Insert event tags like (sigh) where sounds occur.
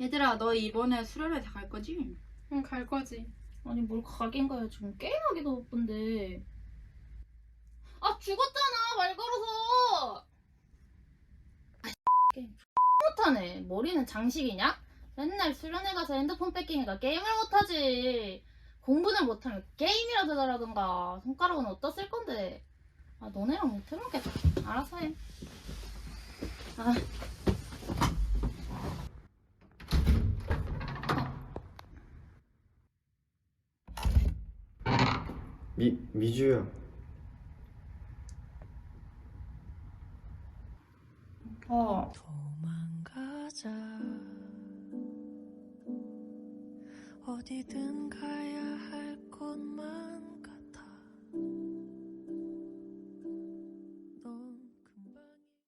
얘들아 너 이번에 수련회 다 갈 거지? 응, 갈 거지. 아니 뭘 가긴 가요. 지금 게임하기도 바쁜데. 아 죽었잖아. 말 걸어서. 아 (laughs) 게임 못하네. 머리는 장식이냐? 맨날 수련회 가서 핸드폰 뺏기니까 게임을 못하지. 공부는 못하면 게임이라도 잘하던가. 손가락은 어디다 쓸 건데. 아 너네랑 못해먹겠다. 알아서 해. 아. 미, 미주야 어. 도망가자 어디든 가야 할